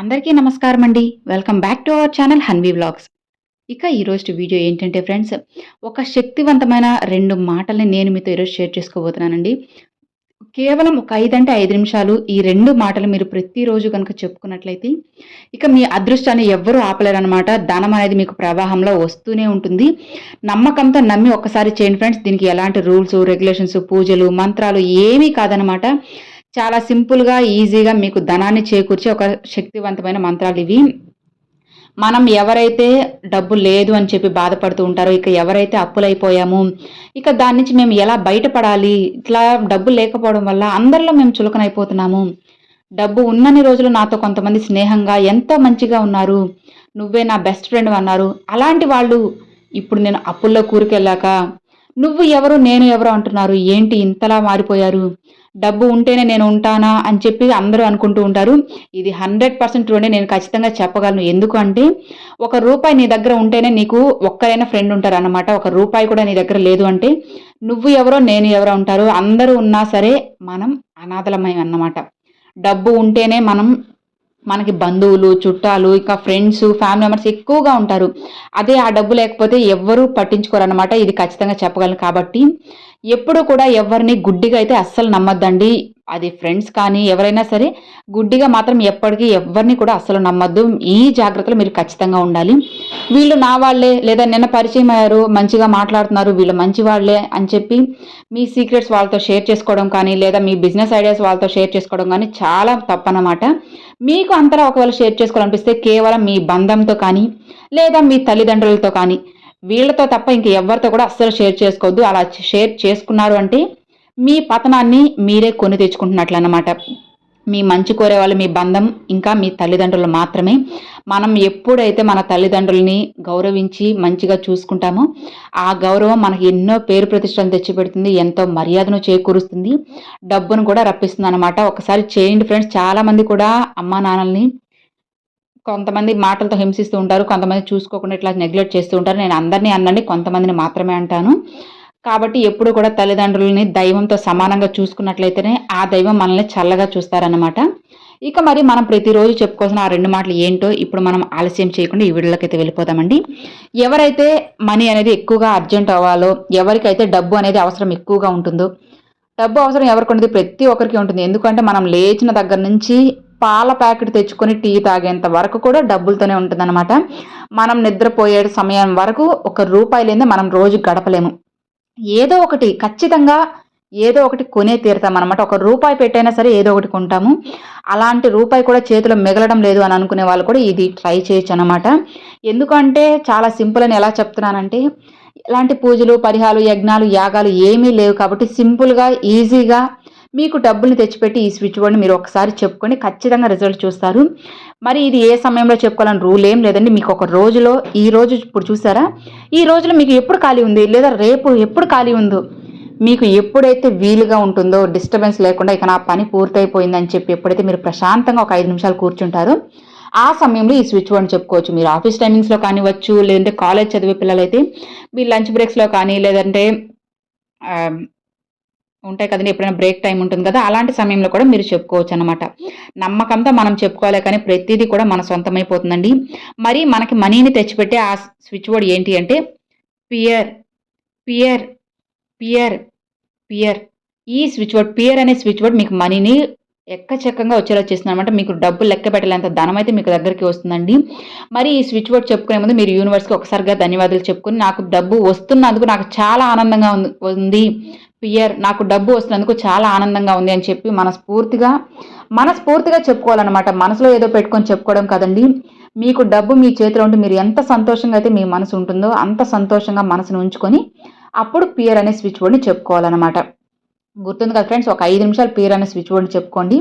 అందరికీ నమస్కారం అండి welcome back to our channel Hanvi vlogs ఇక ఈరోజు వీడియో ఏంటంటే ఫ్రెండ్స్ ఒక శక్తివంతమైన రెండు మాటల్ని నేను మీతో ఈరోజు షేర్ చేసుకోబోతున్నానండి. కేవలం ఒక ఐదంటే ఐదు నిమిషాలు ఈ రెండు మాటలు మీరు ప్రతిరోజు కనుక చెప్పుకున్నట్లయితే ఇక మీ అదృష్టాన్ని ఎవ్వరూ ఆపలేరనమాట ధనం అనేది మీకు ప్రవాహంలో వస్తూనే ఉంటుంది. నమ్మకంతో నమ్మి ఒక్కసారి చేయండి ఫ్రెండ్స్ దీనికి ఎలాంటి రూల్స్ రెగ్యులేషన్స్ పూజలు మంత్రాలు ఏమీ కాదనమాట చాలా సింపుల్గా ఈజీగా మీకు ధనాన్ని చేకూర్చే ఒక శక్తివంతమైన మంత్రాలు ఇవి. మనం ఎవరైతే డబ్బు లేదు అని చెప్పి బాధపడుతూ ఉంటారో ఇక ఎవరైతే అప్పులైపోయాము ఇక దాని నుంచి మేము ఎలా బయటపడాలి? ఇట్లా డబ్బు లేకపోవడం వల్ల అందరిలో మేము చులకనైపోతున్నాము. డబ్బు ఉన్నన్ని రోజులు నాతో కొంతమంది స్నేహంగా ఎంతో మంచిగా ఉన్నారు. నువ్వే నా బెస్ట్ ఫ్రెండ్ అన్నారు. అలాంటి వాళ్ళు ఇప్పుడు నేను అప్పుల్లో కూరుకెళ్ళాక నువ్వు ఎవరు నేను ఎవరు అంటున్నారు. ఏంటి ఇంతలా మారిపోయారు? డబ్బు ఉంటేనే నేను ఉంటానా అని చెప్పి అందరూ అనుకుంటూ ఉంటారు. ఇది హండ్రెడ్ పర్సెంట్ ఉండే నేను ఖచ్చితంగా చెప్పగలను. ఎందుకు అంటే ఒక రూపాయి నీ దగ్గర ఉంటేనే నీకు ఒక్కరైనా ఫ్రెండ్ ఉంటారు అనమాట ఒక రూపాయి కూడా నీ దగ్గర లేదు అంటే నువ్వు ఎవరో నేను ఎవరో ఉంటారు. అందరూ ఉన్నా సరే మనం అనాథలమై అన్నమాట. డబ్బు ఉంటేనే మనం మనకి బంధువులు చుట్టాలు ఇంకా ఫ్రెండ్స్ ఫ్యామిలీ మెంబర్స్ ఎక్కువగా ఉంటారు. అదే ఆ డబ్బు లేకపోతే ఎవ్వరూ పట్టించుకోరు అనమాట ఇది ఖచ్చితంగా చెప్పగలను కాబట్టి ఎప్పుడు కూడా ఎవరిని గుడ్డిగా అయితే అస్సలు నమ్మద్దండి. అది ఫ్రెండ్స్ కానీ ఎవరైనా సరే గుడ్డిగా మాత్రం ఎప్పటికీ ఎవరిని కూడా అస్సలు నమ్మద్దు. ఈ జాగ్రత్తలు మీరు ఖచ్చితంగా ఉండాలి. వీళ్ళు నా వాళ్ళే లేదా నిన్న పరిచయం అయ్యారు మంచిగా మాట్లాడుతున్నారు వీళ్ళు మంచి వాళ్ళే అని చెప్పి మీ సీక్రెట్స్ వాళ్ళతో షేర్ చేసుకోవడం కానీ లేదా మీ బిజినెస్ ఐడియాస్ వాళ్ళతో షేర్ చేసుకోవడం కానీ చాలా తప్పనమాట మీకు అంతరా ఒకవేళ షేర్ చేసుకోవాలనిపిస్తే కేవలం మీ బంధంతో కానీ లేదా మీ తల్లిదండ్రులతో కానీ వీళ్ళతో తప్ప ఇంక ఎవరితో కూడా అస్సలు షేర్ చేసుకోవద్దు. అలా షేర్ చేసుకున్నారు అంటే మీ పతనాన్ని మీరే కొని తెచ్చుకుంటున్నట్లు అన్నమాట మీ మంచి కోరేవాళ్ళు మీ బంధం ఇంకా మీ తల్లిదండ్రులు మాత్రమే. మనం ఎప్పుడైతే మన తల్లిదండ్రుల్ని గౌరవించి మంచిగా చూసుకుంటామో ఆ గౌరవం మనకి ఎన్నో పేరు ప్రతిష్టలు తెచ్చిపెడుతుంది ఎంతో మర్యాదను చేకూరుస్తుంది డబ్బును కూడా రప్పిస్తుంది అనమాట ఒకసారి చేయండి ఫ్రెండ్స్. చాలామంది కూడా అమ్మా నాన్నల్ని కొంతమంది మాటలతో హింసిస్తూ ఉంటారు కొంతమంది చూసుకోకుండా ఇట్లా నెగ్లెక్ట్ చేస్తూ ఉంటారు. నేను అందరినీ అన్నండి కొంతమందిని మాత్రమే అంటాను. కాబట్టి ఎప్పుడు కూడా తల్లిదండ్రులని దైవంతో సమానంగా చూసుకున్నట్లయితేనే ఆ దైవం మనల్ని చల్లగా చూస్తారన్నమాట. ఇక మరి మనం ప్రతిరోజు చెప్పుకోవాల్సిన ఆ రెండు మాటలు ఏంటో ఇప్పుడు మనం ఆలస్యం చేయకుండా ఈ వీడియోలోకి అయితే వెళ్ళిపోదామండి. ఎవరైతే మనీ అనేది ఎక్కువగా అర్జెంట్ అవ్వాలో ఎవరికైతే డబ్బు అనేది అవసరం ఎక్కువగా ఉంటుందో డబ్బు అవసరం ఎవరికి ఉంటుంది ప్రతి ఒక్కరికి ఉంటుంది. ఎందుకంటే మనం లేచిన దగ్గర నుంచి పాల ప్యాకెట్ తెచ్చుకొని టీ తాగేంత వరకు కూడా డబ్బులతోనే ఉంటుందన్నమాట. మనం నిద్రపోయే సమయం వరకు ఒక రూపాయి మనం రోజు గడపలేము. ఏదో ఒకటి ఖచ్చితంగా ఏదో ఒకటి కొనే తీరుతాం అనమాట ఒక రూపాయి పెట్టైనా సరే ఏదో ఒకటి కొంటాము. అలాంటి రూపాయి కూడా చేతిలో మిగలడం లేదు అని అనుకునే వాళ్ళు కూడా ఇది ట్రై చేయొచ్చు అనమాట ఎందుకంటే చాలా సింపుల్ అని ఎలా చెప్తున్నానంటే ఎలాంటి పూజలు పరిహాలు యజ్ఞాలు యాగాలు ఏమీ లేవు కాబట్టి సింపుల్గా ఈజీగా మీకు డబ్బుల్ని తెచ్చిపెట్టి ఈ స్విచ్ బోర్డ్ని మీరు ఒకసారి చెప్పుకొని ఖచ్చితంగా రిజల్ట్ చూస్తారు. మరి ఇది ఏ సమయంలో చెప్పుకోవాలని రూల్ ఏం లేదండి. మీకు ఒక రోజులో ఈ రోజు ఇప్పుడు చూసారా? ఈ రోజులో మీకు ఎప్పుడు ఖాళీ ఉంది? లేదా రేపు ఎప్పుడు ఖాళీ ఉందో? మీకు ఎప్పుడైతే వీలుగా ఉంటుందో డిస్టర్బెన్స్ లేకుండా ఇక నా పని పూర్తయిపోయిందని చెప్పి ఎప్పుడైతే మీరు ప్రశాంతంగా ఒక ఐదు నిమిషాలు కూర్చుంటారో ఆ సమయంలో ఈ స్విచ్ బోర్డ్ చెప్పుకోవచ్చు. మీరు ఆఫీస్ టైమింగ్స్లో కానివ్వచ్చు లేదంటే కాలేజ్ చదివే పిల్లలైతే మీ లంచ్ బ్రేక్స్లో కానీ లేదంటే ఉంటాయి కదండి ఎప్పుడైనా బ్రేక్ టైం ఉంటుంది కదా అలాంటి సమయంలో కూడా మీరు చెప్పుకోవచ్చు అనమాట నమ్మకంతో మనం చెప్పుకోవాలి కానీ ప్రతిదీ కూడా మన సొంతమైపోతుందండి. మరి మనకి మనీని తెచ్చిపెట్టే ఆ స్విచ్ బోర్డ్ ఏంటి అంటే పియర్ పియర్ పియర్ పియర్ ఈ స్విచ్ బోర్డ్ పియర్ అనే స్విచ్ బోర్డ్ మీకు మనీని ఎక్కచక్కంగా వచ్చేలా చేస్తుంది అనమాట మీకు డబ్బులు లెక్క పెట్టలేంత ధనం అయితే మీకు దగ్గరికి వస్తుందండి. మరి ఈ స్విచ్ బోర్డ్ చెప్పుకునే ముందు మీరు యూనివర్స్కి ఒకసారిగా ధన్యవాదాలు చెప్పుకుని నాకు డబ్బు వస్తున్నందుకు నాకు చాలా ఆనందంగా ఉంది. పియర్ నాకు డబ్బు వస్తున్నందుకు చాలా ఆనందంగా ఉంది అని చెప్పి మనస్ఫూర్తిగా మనస్ఫూర్తిగా చెప్పుకోవాలన్నమాట. మనసులో ఏదో పెట్టుకొని చెప్పుకోవడం కదండి. మీకు డబ్బు మీ చేతిలో ఉంటే మీరు ఎంత సంతోషంగా అయితే మీ మనసు ఉంటుందో అంత సంతోషంగా మనసును ఉంచుకొని అప్పుడు పియర్ అనే స్విచ్ బోర్డ్ని చెప్పుకోవాలన్నమాట. గుర్తుంది కదా ఫ్రెండ్స్ ఒక ఐదు నిమిషాలు పియర్ అనే స్విచ్ బోర్డ్ని చెప్పుకోండి.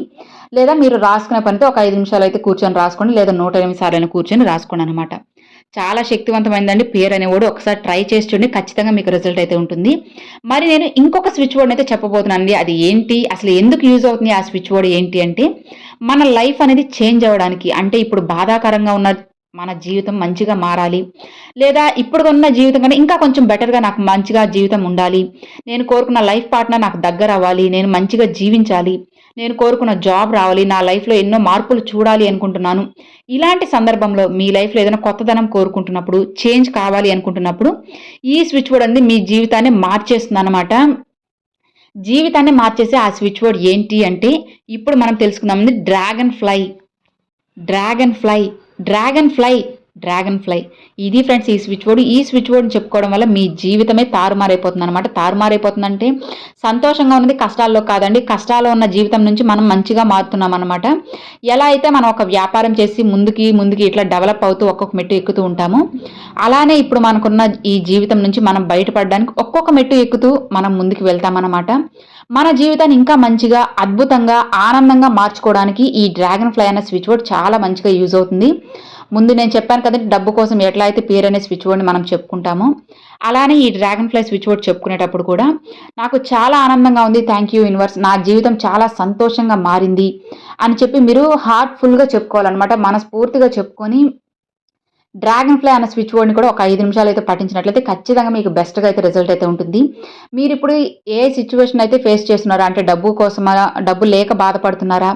లేదా మీరు రాసుకునే పనితో ఒక ఐదు నిమిషాలు అయితే కూర్చొని రాసుకోండి. లేదా నూట ఎనిమిది సార్లు అయినా కూర్చొని రాసుకోండి అనమాట చాలా శక్తివంతమైందండి. పేరు అనేవాడు ఒకసారి ట్రై చేసి చూడండి ఖచ్చితంగా మీకు రిజల్ట్ అయితే ఉంటుంది. మరి నేను ఇంకొక స్విచ్ బోర్డ్ అయితే చెప్పబోతున్నానండి. అది ఏంటి? అసలు ఎందుకు యూజ్ అవుతుంది? ఆ స్విచ్ బోర్డ్ ఏంటి అంటే మన లైఫ్ అనేది చేంజ్ అవ్వడానికి అంటే ఇప్పుడు బాధాకరంగా ఉన్న మన జీవితం మంచిగా మారాలి. లేదా ఇప్పుడు ఉన్న జీవితం కన్నా ఇంకా కొంచెం బెటర్గా నాకు మంచిగా జీవితం ఉండాలి. నేను కోరుకున్న లైఫ్ పార్ట్నర్ నాకు దగ్గర అవ్వాలి. నేను మంచిగా జీవించాలి. నేను కోరుకున్న జాబ్ రావాలి నా లైఫ్లో ఎన్నో మార్పులు చూడాలి అనుకుంటున్నాను. ఇలాంటి సందర్భంలో మీ లైఫ్లో ఏదైనా కొత్తదనం కోరుకుంటున్నప్పుడు చేంజ్ కావాలి అనుకుంటున్నప్పుడు ఈ స్విచ్ బోర్డ్ అనేది మీ జీవితాన్ని మార్చేస్తుంది అనమాట జీవితాన్ని మార్చేసే ఆ స్విచ్ బోర్డ్ ఏంటి అంటే ఇప్పుడు మనం తెలుసుకుందాం dragon fly. Dragon fly. Dragon fly. Dragon fly ఇది ఫ్రెండ్స్ ఈ స్విచ్ బోర్డు. ఈ స్విచ్ బోర్డుని చెప్పుకోవడం వల్ల మీ జీవితమే తారుమారైపోతుంది అనమాట తారుమారైపోతుందంటే సంతోషంగా ఉన్నది కష్టాల్లో కాదండి. కష్టాల్లో ఉన్న జీవితం నుంచి మనం మంచిగా మారుతున్నాం అనమాట ఎలా అయితే మనం ఒక వ్యాపారం చేసి ముందుకి ముందుకి ఇట్లా డెవలప్ అవుతూ ఒక్కొక్క మెట్టు ఎక్కుతూ ఉంటాము అలానే ఇప్పుడు మనకున్న ఈ జీవితం నుంచి మనం బయటపడడానికి ఒక్కొక్క మెట్టు ఎక్కుతూ మనం ముందుకు వెళ్తామన్నమాట. మన జీవితాన్ని ఇంకా మంచిగా అద్భుతంగా ఆనందంగా మార్చుకోవడానికి ఈ డ్రాగన్ ఫ్లై అనే స్విచ్ బోర్డ్ చాలా మంచిగా యూజ్ అవుతుంది. ముందు నేను చెప్పాను కదండి డబ్బు కోసం ఎట్లా అయితే పేరు అనే స్విచ్ బోర్డ్ని మనం చెప్పుకుంటామో అలానే ఈ డ్రాగన్ ఫ్లై స్విచ్ బోర్డ్ చెప్పుకునేటప్పుడు కూడా నాకు చాలా ఆనందంగా ఉంది. Thank you universe. నా జీవితం చాలా సంతోషంగా మారింది అని చెప్పి మీరు హార్ట్ఫుల్గా చెప్పుకోవాలన్నమాట. మనస్ఫూర్తిగా చెప్పుకొని డ్రాగన్ ఫ్లై అనే స్విచ్ బోర్డ్ని కూడా ఒక ఐదు నిమిషాలు అయితే పట్టించినట్లయితే ఖచ్చితంగా మీకు బెస్ట్గా అయితే రిజల్ట్ అయితే ఉంటుంది. మీరు ఇప్పుడు ఏ సిచ్యువేషన్ అయితే ఫేస్ చేస్తున్నారా? అంటే డబ్బు కోసమా? డబ్బు లేక బాధపడుతున్నారా?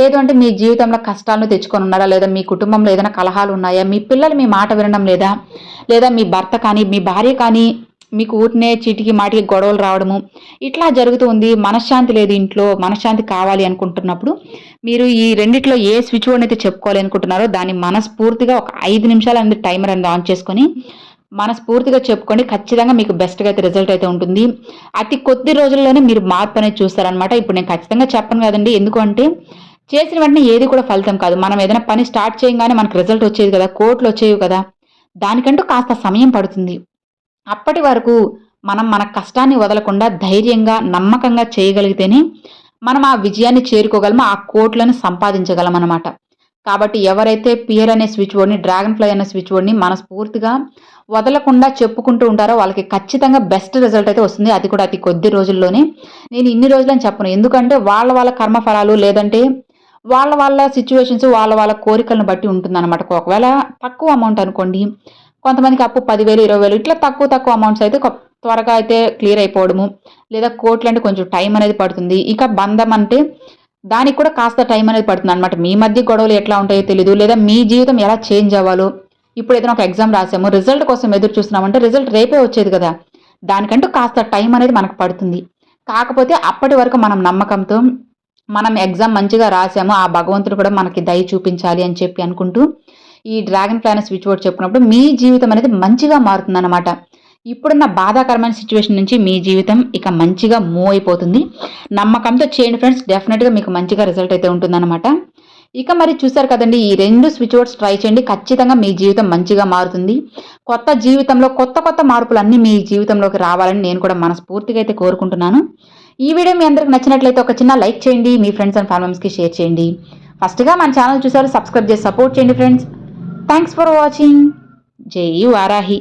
లేదు అంటే మీ జీవితంలో కష్టాలను తెచ్చుకొని ఉన్నారా లేదా మీ కుటుంబంలో ఏదైనా కలహాలు ఉన్నాయా? మీ పిల్లలు మీ మాట వినడం లేదా? లేదా మీ భర్త కానీ మీ భార్య కానీ మీకు ఊటినే చీటికి మాటికి గొడవలు రావడము. ఇట్లా జరుగుతూ ఉంది. మనశ్శాంతి లేదు ఇంట్లో. మనశ్శాంతి కావాలి అనుకుంటున్నప్పుడు మీరు ఈ రెండిట్లో ఏ స్విచ్ బోర్డ్ అయితే చెప్పుకోవాలి అనుకుంటున్నారో దాన్ని మనస్ఫూర్తిగా ఒక ఐదు నిమిషాలు అనేది టైమర్ అనేది ఆన్ చేసుకొని మనస్ఫూర్తిగా చెప్పుకోండి ఖచ్చితంగా మీకు బెస్ట్గా అయితే రిజల్ట్ అయితే ఉంటుంది. అతి కొద్ది రోజుల్లోనే మీరు మార్పు అనేది చూస్తారనమాట ఇప్పుడు నేను ఖచ్చితంగా చెప్పను కదండి. ఎందుకంటే చేసిన వెంటనే ఏది కూడా ఫలితం కాదు. మనం ఏదైనా పని స్టార్ట్ చేయగానే మనకు రిజల్ట్ వచ్చేది కదా. కోట్లు వచ్చేవి కదా. దానికంటూ కాస్త సమయం పడుతుంది. అప్పటి వరకు మనం మన కష్టాన్ని వదలకుండా ధైర్యంగా నమ్మకంగా చేయగలిగితేనే మనం ఆ విజయాన్ని చేరుకోగలమో ఆ కోట్లను సంపాదించగలం అనమాట కాబట్టి ఎవరైతే పియర్ అనే స్విచ్ బోర్డ్ని డ్రాగన్ ఫ్లై అనే స్విచ్ బోర్డ్ని మనస్ఫూర్తిగా వదలకుండా చెప్పుకుంటూ ఉంటారో వాళ్ళకి ఖచ్చితంగా బెస్ట్ రిజల్ట్ అయితే వస్తుంది. అది కూడా అతి కొద్ది రోజుల్లోనే. నేను ఇన్ని రోజులని చెప్పను. ఎందుకంటే వాళ్ళ వాళ్ళ కర్మఫలాలు లేదంటే వాళ్ళ వాళ్ళ సిచ్యువేషన్స్ వాళ్ళ వాళ్ళ కోరికలను బట్టి ఉంటుందన్నమాట. ఒకవేళ తక్కువ అమౌంట్ అనుకోండి కొంతమందికి అప్పు పదివేలు ఇరవై వేలు ఇట్లా తక్కువ తక్కువ అమౌంట్స్ అయితే త్వరగా అయితే క్లియర్ అయిపోవడము. లేదా కోట్లు అంటే కొంచెం టైం అనేది పడుతుంది. ఇక బంధం అంటే దానికి కూడా కాస్త టైం అనేది పడుతుంది అనమాట మీ మధ్య గొడవలు ఎట్లా ఉంటాయో తెలియదు లేదా మీ జీవితం ఎలా చేంజ్ అవ్వాలో. ఇప్పుడు ఏదైనా ఒక ఎగ్జామ్ రాసాము. రిజల్ట్ కోసం ఎదురు చూస్తున్నామంటే రిజల్ట్ రేపే వచ్చేది కదా. దానికంటూ కాస్త టైం అనేది మనకు పడుతుంది. కాకపోతే అప్పటి వరకు మనం నమ్మకంతో మనం ఎగ్జామ్ మంచిగా రాసాము. ఆ భగవంతుడు కూడా మనకి దయ చూపించాలి అని చెప్పి అనుకుంటూ ఈ డ్రాగన్ ప్లాన్ స్విచ్ బోర్డ్ చెప్పినప్పుడు మీ జీవితం అనేది మంచిగా మారుతుందన్నమాట. ఇప్పుడున్న బాధాకరమైన సిచ్యువేషన్ నుంచి మీ జీవితం ఇక మంచిగా మూవ్ అయిపోతుంది. నమ్మకంతో చేయండి ఫ్రెండ్స్ డెఫినెట్గా మీకు మంచిగా రిజల్ట్ అయితే ఉంటుందన్నమాట. ఇక మరి చూసారు కదండి ఈ రెండు స్విచ్ బోర్డ్స్ ట్రై చేయండి ఖచ్చితంగా మీ జీవితం మంచిగా మారుతుంది. కొత్త జీవితంలో కొత్త కొత్త మార్పులు అన్నీ మీ జీవితంలోకి రావాలని నేను కూడా మనస్ఫూర్తిగా అయితే కోరుకుంటున్నాను. ఈ వీడియో మీ అందరికి నచ్చినట్లయితే ఒక చిన్న లైక్ చేయండి మీ ఫ్రెండ్స్ అండ్ ఫ్యామిలీస్కి షేర్ చేయండి. ఫస్ట్గా మన ఛానల్ చూసారు సబ్స్క్రైబ్ చేసి సపోర్ట్ చేయండి friends. థ్యాంక్స్ ఫర్ వాచింగ్ జై వారాహి